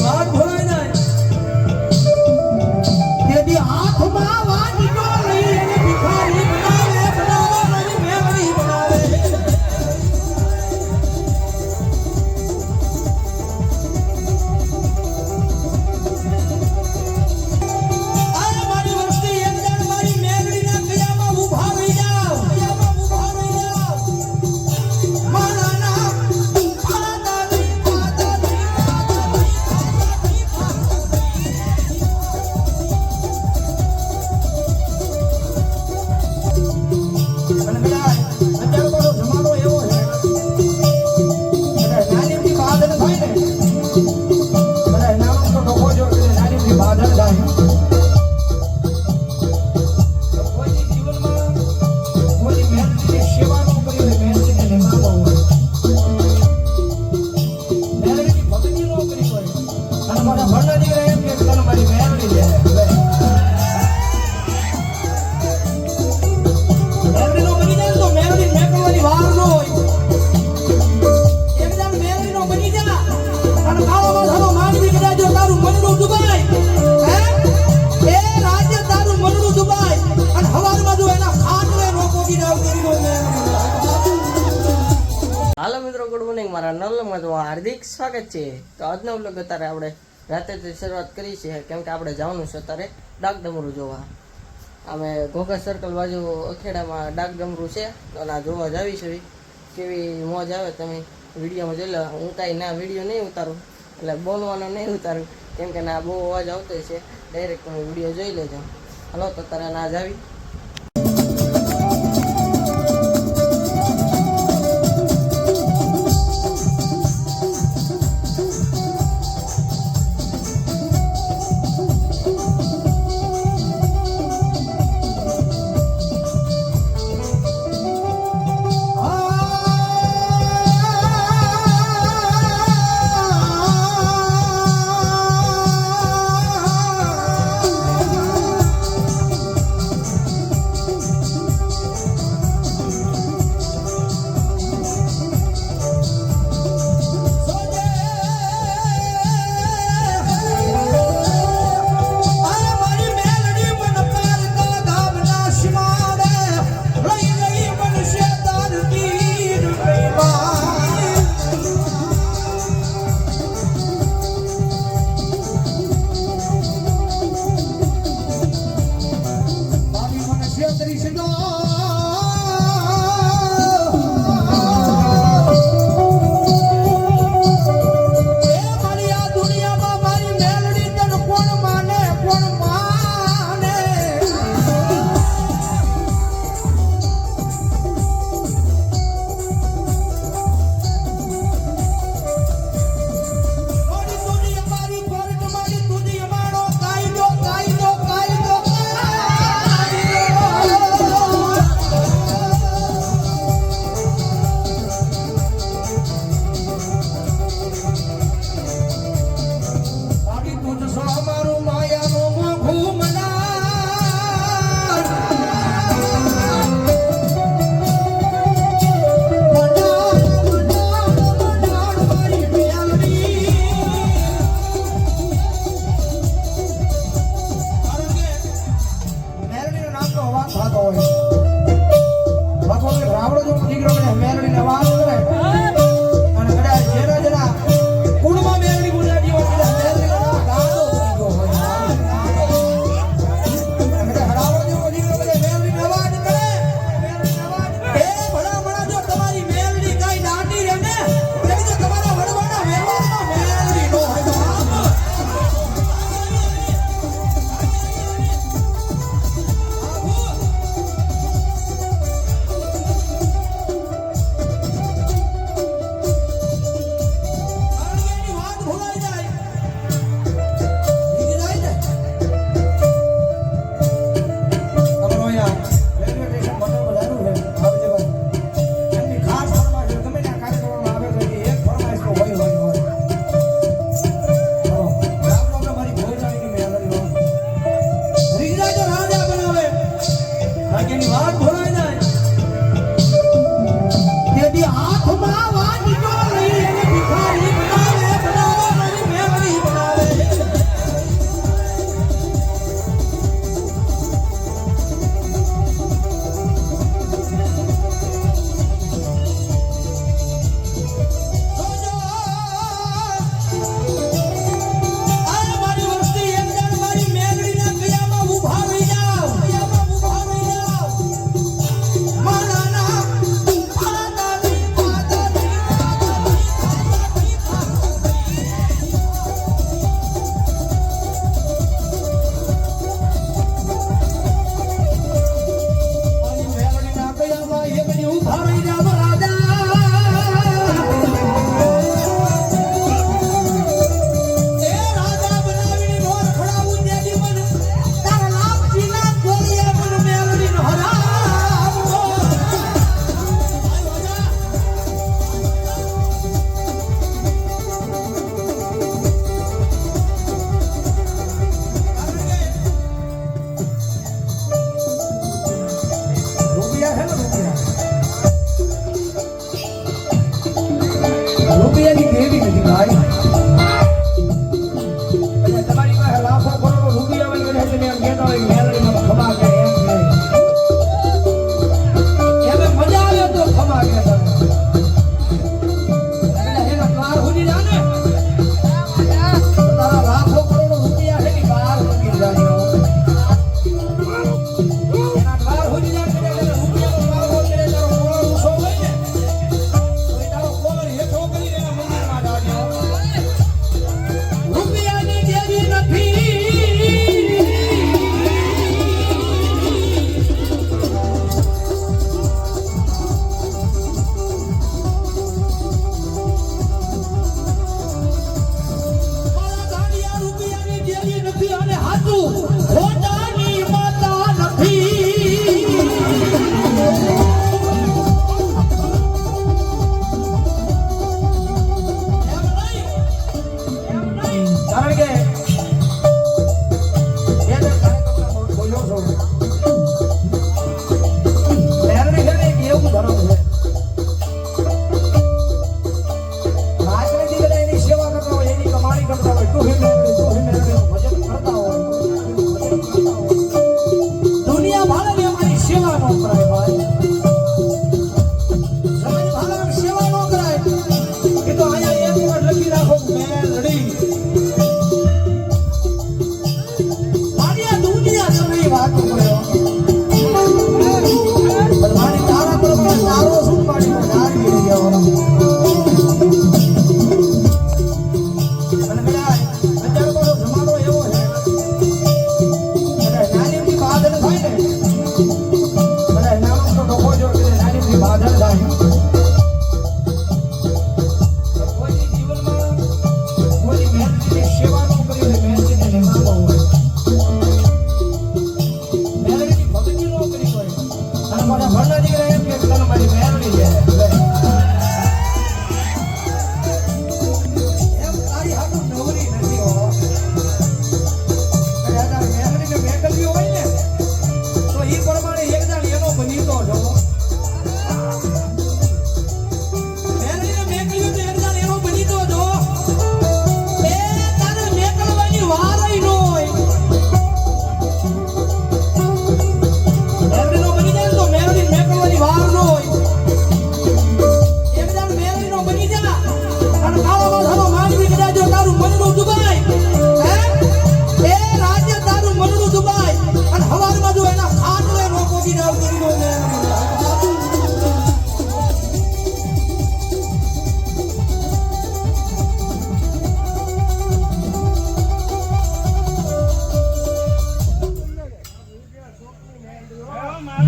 મેલડીની સ્વાગત છે. તો આજનો વ્લોગ અત્યારે આપણે રાત્રેથી શરૂઆત કરી છે, કેમ કે આપણે જવાનું છે અત્યારે ડાક ડમરું જોવા. અમે ઘોઘા સર્કલ બાજુ અખેડામાં ડાક ડમરું છે અને આ જોવા જાવી છે કેવી મોજ આવે તમે વિડીયોમાં જોઈ લો. હું કાંઈ ના વીડિયો નહીં ઉતારું, એટલે બોલવાનો નહીં ઉતારું. કેમ કે ના બહુ અવાજ આવતો છે ડાયરેક્ટ તમે વીડિયો જોઈ લેજો. હલો, તો તારે ના જાવી નો અવાજ થતો હોય. અથવા રાવડો જો દીકરો મેલડીને અવાજ કરે.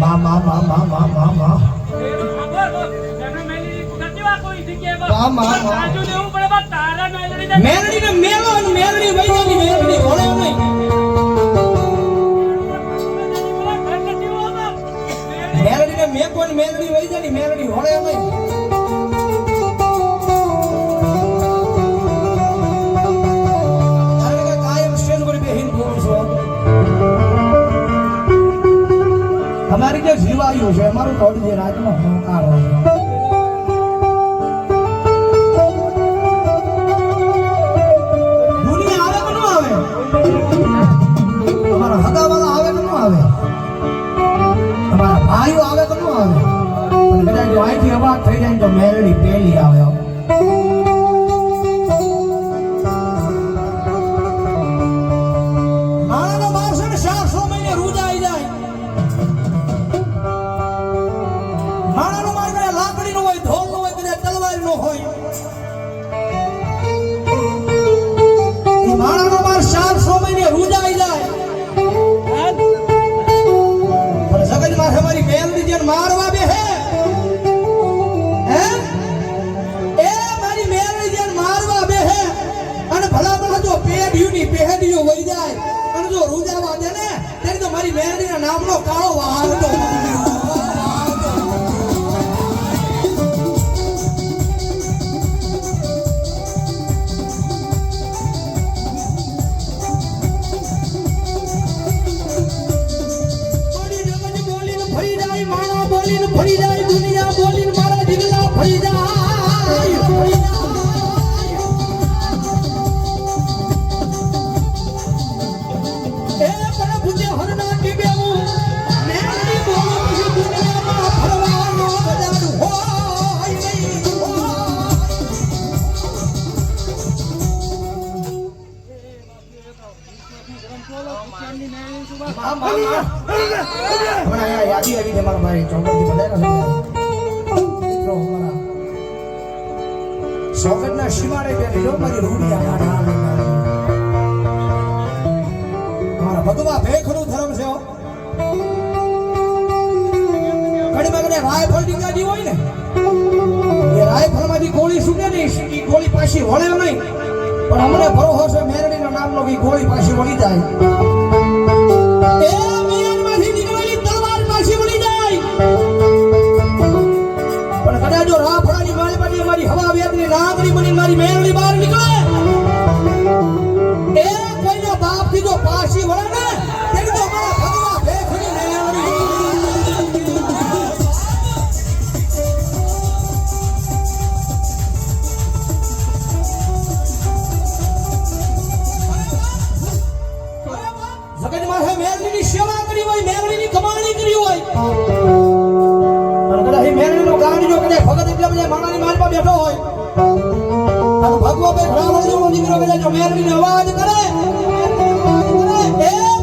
મા મા મા મા મા મા મા મેલડી ને મેલો મેલડી વહી જવાની, મેલડી ઓળે નહીં. મેલડી ને મેકો ને મેલડી વહી જવાની, મેલડી ઓળે નહીં. જીવાયું છે. અમારું થોડી રાજનો હંકાર આવે ભાઈઓ આવે તો ન આવે? પણ કદાચ અહીંથી અવાજ થઈ જાય તો મેરડી પહેલી આવે. não ao ar. યાદી આવી છે છે ઘડીમાં કને રાયફલ નીકળી હોય ને એ રાયફલમાંથી ગોળી છૂટે ગોળી પાછી વળે નહીં. પણ અમને ભરો હશે મેરડી નામનો ગોળી પાછી વળી જાય. બેઠો હોય. અને ભગવા બે બ્રાહ્મણ જેવો નીકળો બધા જો અવાજ કરે. એ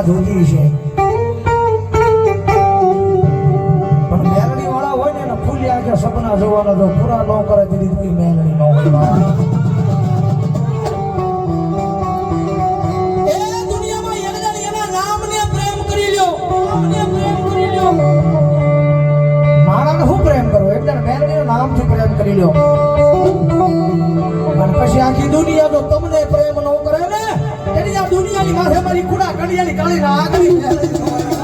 આ ધોતી છે. પણ મેલડી વાળા હોય ને એને ફૂલી આગળ સપના જોવાના તો પૂરા ન કરે તે દીકરી મેલડી ન હોય. નામથી પ્રેમ કરી લો અને પછી આખી દુનિયા તો તમને પ્રેમ દુનિયાની માથે મારી કુડા કડિયાની કાળી રાગની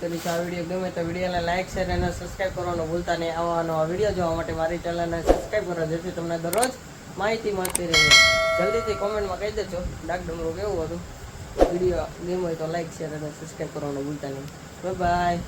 આયોજન કર્યું આ વીડિયો ગમે તો વિડીયોને લાઇક શેર અને સબસ્ક્રાઈબ કરવાનું ભૂલતા નહીં. આવા નવા વીડિયો જોવા માટે મારી ચેનલને સબસ્ક્રાઈબ કરો, જેથી તમને દરરોજ માહિતી મળતી રહે. જલ્દીથી કોમેન્ટમાં કહી દેજો ડાક ડમરું કેવું હતું? વીડિયો ગેમ હોય તો લાઇક શેર અને સબસ્ક્રાઈબ કરવાનું ભૂલતા નહીં. બાય